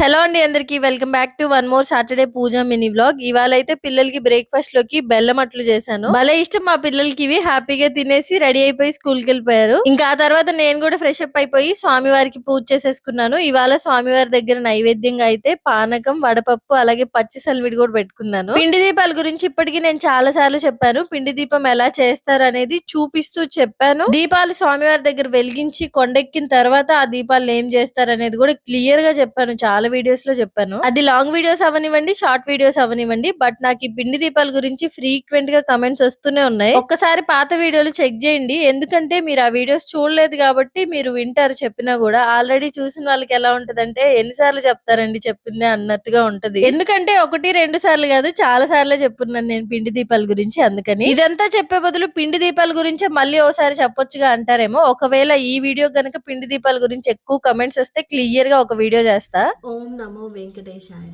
Hello అండి అందరికి. Welcome back to one more Saturday Pooja mini vlog. ఇవాళ అయితే పిల్లలకి బ్రేక్ఫాస్ట్లోకి బెల్లం అట్లు చేశాను. భలే ఇష్టం మా పిల్లలకి ఇవి. హ్యాపీగా తినేసి రెడీ అయిపోయి స్కూల్కి వెళ్ళిపోయారు ఇంకా ఆ తర్వాత నేను కూడా ఫ్రెష్ అప్ అయిపోయి స్వామివారికి పూజ చేసేసుకున్నాను. ఇవాళ స్వామివారి దగ్గర నైవేద్యంగా అయితే పానకం వడపప్పు అలాగే పచ్చి సల్విడి కూడా పెట్టుకున్నాను. పిండి దీపాల గురించి ఇప్పటికీ నేను చాలా సార్లు చెప్పాను. పిండి దీపం ఎలా చేస్తారు అనేది చూపిస్తూ చెప్పాను. దీపాలు స్వామివారి దగ్గర వెలిగించి కొండెక్కిన తర్వాత ఆ దీపాలు ఏం చేస్తారు అనేది కూడా క్లియర్గా చెప్పాను. చాలా వీడియోస్లో చెప్పాను. అది లాంగ్ వీడియోస్ అవనివ్వండి షార్ట్ వీడియోస్ అవనివ్వండి బట్ నాకు ఈ పిండి దీపాల గురించి ఫ్రీక్వెంట్గా కమెంట్స్ వస్తూనే ఉన్నాయి. ఒక్కసారి పాత వీడియోలు చెక్ చేయండి. ఎందుకంటే మీరు ఆ వీడియోస్ చూడలేదు కాబట్టి మీరు వింటారు చెప్పినా కూడా. ఆల్రెడీ చూసిన వాళ్ళకి ఎలా ఉంటదంటే ఎన్నిసార్లు చెప్తారండి చెప్పింది అన్నట్టుగా ఉంటది. ఎందుకంటే ఒకటి రెండు సార్లు కాదు చాలా సార్లు చెప్పున్నాను నేను పిండి దీపాల గురించి అందుకని. ఇదంతా చెప్పే బదులు పిండి దీపాల గురించి మళ్ళీ ఒకసారి చెప్పొచ్చుగా అంటారేమో. ఒకవేళ ఈ వీడియో గనక పిండి దీపాల గురించి ఎక్కువ కమెంట్స్ వస్తే క్లియర్గా ఒక వీడియో చేస్తా. ఓం నమో వెంకటేశాయ.